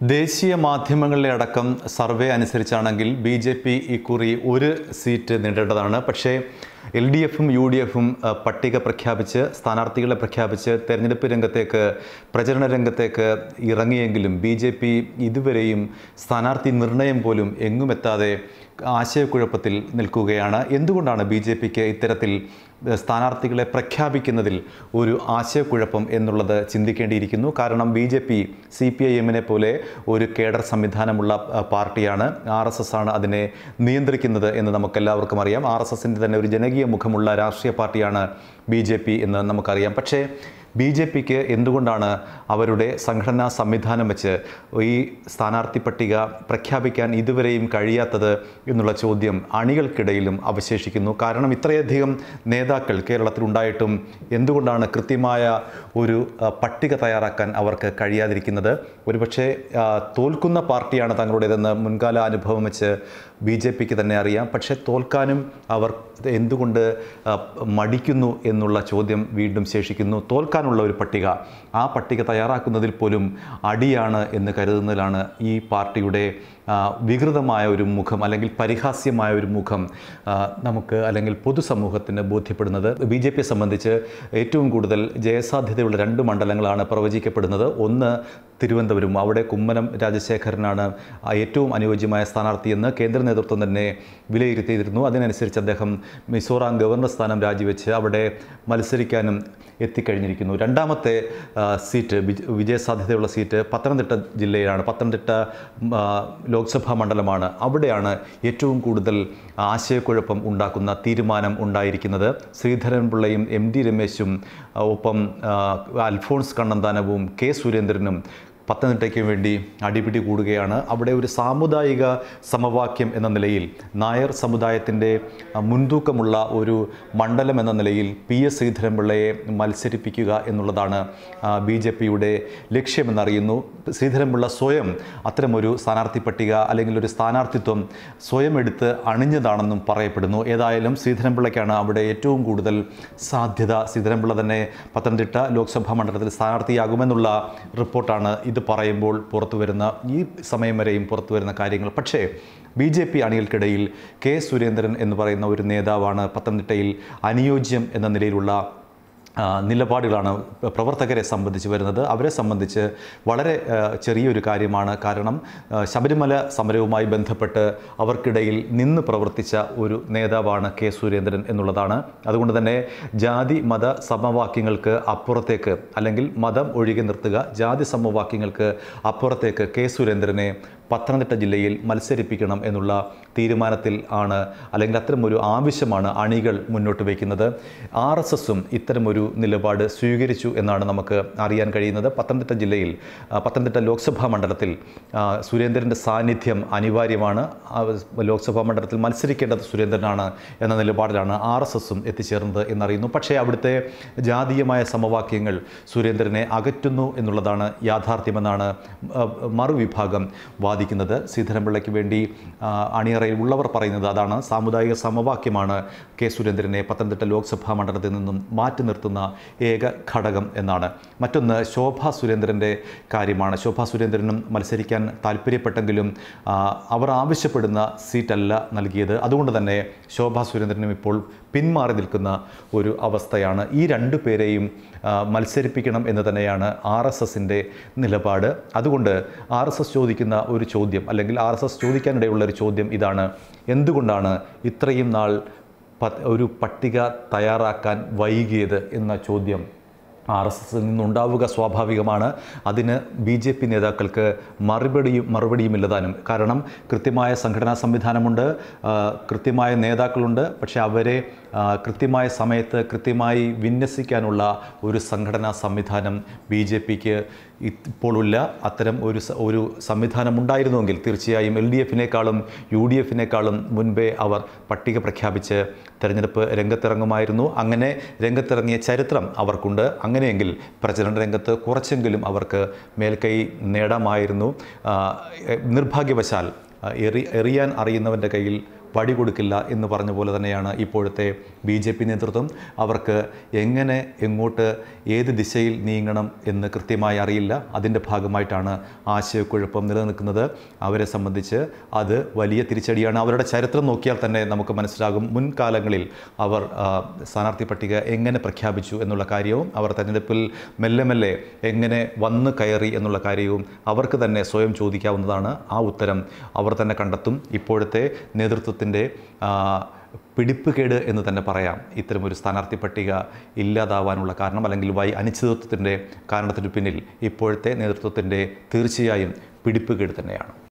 ദേശീയ മാധ്യമങ്ങളിലെ അടക്കം സർവേ അനുസരിച്ചാണെങ്കിൽ ബി ജെ പി ഇക്കുറി ഒരു സീറ്റ് നേടേണ്ടതാണ്. പക്ഷേ എൽ ഡി എഫും യു ഡി എഫും പട്ടിക പ്രഖ്യാപിച്ച് സ്ഥാനാർത്ഥികളെ പ്രഖ്യാപിച്ച് തെരഞ്ഞെടുപ്പ് രംഗത്തേക്ക് പ്രചരണ രംഗത്തേക്ക് ഇറങ്ങിയെങ്കിലും ബി ജെ പി ഇതുവരെയും സ്ഥാനാർത്ഥി നിർണയം പോലും എങ്ങുമെത്താതെ ആശയക്കുഴപ്പത്തിൽ നിൽക്കുകയാണ്. എന്തുകൊണ്ടാണ് ബി ജെ പിക്ക് ഇത്തരത്തിൽ സ്ഥാനാർത്ഥികളെ പ്രഖ്യാപിക്കുന്നതിൽ ഒരു ആശയക്കുഴപ്പം എന്നുള്ളത് ചിന്തിക്കേണ്ടിയിരിക്കുന്നു. കാരണം B J P C P I എമ്മിനെ പോലെ ഒരു കേഡർ സംവിധാനമുള്ള പാർട്ടിയാണ്. ആർ എസ് എസ് ആണ് അതിനെ നിയന്ത്രിക്കുന്നത് എന്ന് നമുക്കെല്ലാവർക്കും അറിയാം. ആർ എസ് എസിന്റെ തന്നെ ഒരു ജനകീയ മുഖമുള്ള രാഷ്ട്രീയ പാർട്ടിയാണ് ബി ജെ പി എന്ന് നമുക്കറിയാം. പക്ഷേ ബി ജെ പിക്ക് എന്തുകൊണ്ടാണ് അവരുടെ സംഘടനാ സംവിധാനം വെച്ച് ഈ സ്ഥാനാർത്ഥി പട്ടിക പ്രഖ്യാപിക്കാൻ ഇതുവരെയും കഴിയാത്തത് എന്നുള്ള ചോദ്യം അണികൾക്കിടയിലും അവശേഷിക്കുന്നു. കാരണം ഇത്രയധികം നേതാക്കൾ കേരളത്തിലുണ്ടായിട്ടും എന്തുകൊണ്ടാണ് കൃത്യമായ ഒരു പട്ടിക തയ്യാറാക്കാൻ അവർക്ക് കഴിയാതിരിക്കുന്നത്? ഒരുപക്ഷെ തോൽക്കുന്ന പാർട്ടിയാണ് തങ്ങളുടേതെന്ന് മുൻകാല അനുഭവം വെച്ച് ബി ജെ പിക്ക് തന്നെ അറിയാം. പക്ഷേ തോൽക്കാനും അവർ എന്തുകൊണ്ട് മടിക്കുന്നു എന്നുള്ള ചോദ്യം വീണ്ടും ശേഷിക്കുന്നു. തോൽക്കാനുള്ള ഒരു പട്ടിക. ആ പട്ടിക തയ്യാറാക്കുന്നതിൽ പോലും അടിയാണ് എന്ന് കരുതുന്നതിലാണ് ഈ പാർട്ടിയുടെ വികൃതമായ ഒരു മുഖം അല്ലെങ്കിൽ പരിഹാസ്യമായ ഒരു മുഖം നമുക്ക് അല്ലെങ്കിൽ പൊതുസമൂഹത്തിന് ബോധ്യപ്പെടുന്നത്. ബി ജെ പിയെ സംബന്ധിച്ച് ഏറ്റവും കൂടുതൽ ജയസാധ്യതയുള്ള രണ്ട് മണ്ഡലങ്ങളാണ് പ്രവചിക്കപ്പെടുന്നത്. ഒന്ന് തിരുവനന്തപുരം അവിടെ കുമ്മനം രാജശേഖരനാണ് ഏറ്റവും അനുയോജ്യമായ സ്ഥാനാർത്ഥിയെന്ന് കേന്ദ്ര നേതൃത്വം തന്നെ വിലയിരുത്തിയിരുന്നു. അതിനനുസരിച്ച് അദ്ദേഹം മിസോറാം ഗവർണർ സ്ഥാനം രാജിവെച്ച് അവിടെ മത്സരിക്കാനും എത്തിക്കഴിഞ്ഞിരിക്കുന്നു. രണ്ടാമത്തെ സീറ്റ് വിജയസാധ്യതയുള്ള സീറ്റ് പത്തനംതിട്ട ജില്ലയിലാണ്. പത്തനംതിട്ട ലോക്സഭാ മണ്ഡലമാണ് അവിടെയാണ് ഏറ്റവും കൂടുതൽ ആശയക്കുഴപ്പം ഉണ്ടാക്കുന്ന തീരുമാനം ഉണ്ടായിരിക്കുന്നത്. ശ്രീധരൻപിള്ളയും എം ഡി രമേശും ഒപ്പം അൽഫോൺസ് കണ്ണന്താനവും കെ സുരേന്ദ്രനും പത്തനംതിട്ടയ്ക്ക് വേണ്ടി അടിപിടി കൂടുകയാണ്. അവിടെ ഒരു സാമുദായിക സമവാക്യം എന്ന നിലയിൽ നായർ സമുദായത്തിന്റെ മുൻതൂക്കമുള്ള ഒരു മണ്ഡലം എന്ന നിലയിൽ പി എസ് ശ്രീധരൻപിള്ളയെ മത്സരിപ്പിക്കുക എന്നുള്ളതാണ് ബി ജെ പിയുടെ ലക്ഷ്യമെന്നറിയുന്നു. ശ്രീധരൻപിള്ള സ്വയം അത്തരമൊരു സ്ഥാനാർത്ഥി പട്ടിക അല്ലെങ്കിൽ ഒരു സ്ഥാനാർത്ഥിത്വം സ്വയം എടുത്ത് അണിഞ്ഞതാണെന്നും പറയപ്പെടുന്നു. ഏതായാലും ശ്രീധരൻപിള്ളയ്ക്കാണ് അവിടെ ഏറ്റവും കൂടുതൽ സാധ്യത. ശ്രീധരൻപിള്ള തന്നെ പത്തനംതിട്ട ലോക്സഭാ മണ്ഡലത്തിൽ സ്ഥാനാർത്ഥിയാകുമെന്നുള്ള റിപ്പോർട്ടാണ് ഇത് പറയുമ്പോൾ പുറത്തു വരുന്ന ഈ സമയം വരെയും പുറത്തു വരുന്ന കാര്യങ്ങൾ. പക്ഷേ ബി ജെ പി അണികൾക്കിടയിൽ കെ സുരേന്ദ്രൻ എന്ന് പറയുന്ന ഒരു നേതാവാണ് പത്തനംതിട്ടയിൽ അനുയോജ്യം എന്ന നിലയിലുള്ള നിലപാടുകളാണ് പ്രവർത്തകരെ സംബന്ധിച്ച് വരുന്നത്. അവരെ സംബന്ധിച്ച് വളരെ ചെറിയൊരു കാര്യമാണ്. കാരണം ശബരിമല സമരവുമായി ബന്ധപ്പെട്ട് അവർക്കിടയിൽ നിന്ന് പ്രവർത്തിച്ച ഒരു നേതാവാണ് കെ സുരേന്ദ്രൻ എന്നുള്ളതാണ്. അതുകൊണ്ട് തന്നെ ജാതി മത സമവാക്യങ്ങൾക്ക് അപ്പുറത്തേക്ക് അല്ലെങ്കിൽ മതം ഒഴികെ നിർത്തുക ജാതി സമവാക്യങ്ങൾക്ക് അപ്പുറത്തേക്ക് കെ സുരേന്ദ്രനെ പത്തനംതിട്ട ജില്ലയിൽ മത്സരിപ്പിക്കണം എന്നുള്ള തീരുമാനത്തിൽ ആണ് അല്ലെങ്കിൽ അത്തരമൊരു ആവശ്യമാണ് അണികൾ മുന്നോട്ട് വയ്ക്കുന്നത്. ആർ എസ് എസും ഇത്തരമൊരു നിലപാട് സ്വീകരിച്ചു എന്നാണ് നമുക്ക് അറിയാൻ കഴിയുന്നത്. പത്തനംതിട്ട ജില്ലയിൽ പത്തനംതിട്ട ലോക്സഭാ മണ്ഡലത്തിൽ സുരേന്ദ്രന്റെ സാന്നിധ്യം അനിവാര്യമാണ്. ലോക്സഭാ മണ്ഡലത്തിൽ മത്സരിക്കേണ്ടത് സുരേന്ദ്രനാണ് എന്ന നിലപാടിലാണ് ആർ എസ് എസും എത്തിച്ചേർന്നത് എന്നറിയുന്നു. പക്ഷേ അവിടുത്തെ ജാതീയമായ സമവാക്യങ്ങൾ സുരേന്ദ്രനെ അകറ്റുന്നു എന്നുള്ളതാണ് യാഥാർത്ഥ്യമെന്നാണ് മറുവിഭാഗം വാദിക്കുന്നത് ശ്രീധരൻപിള്ളയ്ക്ക് വേണ്ടി അണിയറയിൽ ഉള്ളവർ പറയുന്നത് അതാണ്. സാമുദായിക സമവാക്യമാണ് കെ സുരേന്ദ്രനെ പത്തനംതിട്ട ലോക്സഭാ മണ്ഡലത്തിൽ നിന്നും മാറ്റി നിർത്തുന്ന ഏക ഘടകം എന്നാണ്. മറ്റൊന്ന് ശോഭ സുരേന്ദ്രന്റെ കാര്യമാണ്. ശോഭ സുരേന്ദ്രനും മത്സരിക്കാൻ താല്പര്യപ്പെട്ടെങ്കിലും അവർ ആവശ്യപ്പെടുന്ന സീറ്റല്ല നൽകിയത്. അതുകൊണ്ട് തന്നെ ശോഭ സുരേന്ദ്രനും ഇപ്പോൾ പിന്മാറി നിൽക്കുന്ന ഒരു അവസ്ഥയാണ്. ഈ രണ്ടു പേരെയും മത്സരിപ്പിക്കണം എന്ന് തന്നെയാണ് ആർ എസ് എസിന്റെ നിലപാട്. അതുകൊണ്ട് ആർ എസ് എസ് ചോദിക്കുന്ന ഒരു ചോദ്യം അല്ലെങ്കിൽ ആർ എസ് എസ് ചോദിക്കാനിടയുള്ള ഒരു ചോദ്യം ഇതാണ്. എന്തുകൊണ്ടാണ് ഇത്രയും നാൾ ഒരു പട്ടിക തയ്യാറാക്കാൻ വൈകിയത് എന്ന ചോദ്യം ആർ എസ് എസിൽ നിന്നുണ്ടാവുക സ്വാഭാവികമാണ്. അതിന് ബി ജെ പി നേതാക്കൾക്ക് മറുപടിയും മറുപടിയുമില്ലതാനും. കാരണം കൃത്യമായ സംഘടനാ സംവിധാനമുണ്ട് കൃത്യമായ നേതാക്കളുണ്ട്. പക്ഷേ അവരെ കൃത്യമായ സമയത്ത് കൃത്യമായി വിന്യസിക്കാനുള്ള ഒരു സംഘടനാ സംവിധാനം ബി ജെ പിക്ക് ഇപ്പോഴില്ല അത്തരം ഒരു ഒരു സംവിധാനം ഉണ്ടായിരുന്നുവെങ്കിൽ തീർച്ചയായും എൽ ഡി എഫിനേക്കാളും യു ഡി എഫിനേക്കാളും മുൻപേ അവർ പട്ടിക പ്രഖ്യാപിച്ച് തെരഞ്ഞെടുപ്പ് രംഗത്തിറങ്ങുമായിരുന്നു. അങ്ങനെ രംഗത്തിറങ്ങിയ ചരിത്രം അവർക്കുണ്ട്. അങ്ങനെയെങ്കിൽ പ്രചരണ രംഗത്ത് കുറച്ചെങ്കിലും അവർക്ക് മേൽക്കൈ നേടാമായിരുന്നു. നിർഭാഗ്യവശാൽ എറി എറിയാൻ അറിയുന്നവന്റെ കയ്യിൽ പടി കൊടുക്കില്ല എന്ന് പറഞ്ഞ പോലെ തന്നെയാണ് ഇപ്പോഴത്തെ ബി ജെ പി നേതൃത്വം. അവർക്ക് എങ്ങനെ എങ്ങോട്ട് ഏത് ദിശയിൽ നീങ്ങണം എന്ന് കൃത്യമായി അറിയില്ല. അതിന്റെ ഭാഗമായിട്ടാണ് ആശയക്കുഴപ്പം നിലനിൽക്കുന്നത്. അവരെ സംബന്ധിച്ച് അത് വലിയ തിരിച്ചടിയാണ്. അവരുടെ ചരിത്രം നോക്കിയാൽ തന്നെ നമുക്ക് മനസ്സിലാകും മുൻകാലങ്ങളിൽ അവർ സ്ഥാനാർത്ഥി പട്ടിക എങ്ങനെ പ്രഖ്യാപിച്ചു എന്നുള്ള കാര്യവും അവർ തെരഞ്ഞെടുപ്പിൽ മെല്ലെ മെല്ലെ എങ്ങനെ വന്ന് കയറി എന്നുള്ള കാര്യവും അവർക്ക് തന്നെ സ്വയം ചോദിക്കാവുന്നതാണ്. ആ ഉത്തരം അവർ തന്നെ കണ്ടെത്തും. ഇപ്പോഴത്തെ നേതൃത്വത്തിന്റെ ആ, പിടിപ്പുകേട് എന്ന് തന്നെ പറയാം. ഇത്തരമൊരു സ്ഥാനാർത്ഥി പട്ടിക ഇല്ലാതാവാനുള്ള കാരണം അല്ലെങ്കിൽ വൈ അനിശ്ചിതത്വത്തിന്റെ കാരണത്തിന് പിന്നിൽ ഇപ്പോഴത്തെ നേതൃത്വത്തിന്റെ തീർച്ചയായും പിടിപ്പുകേട് തന്നെയാണ്.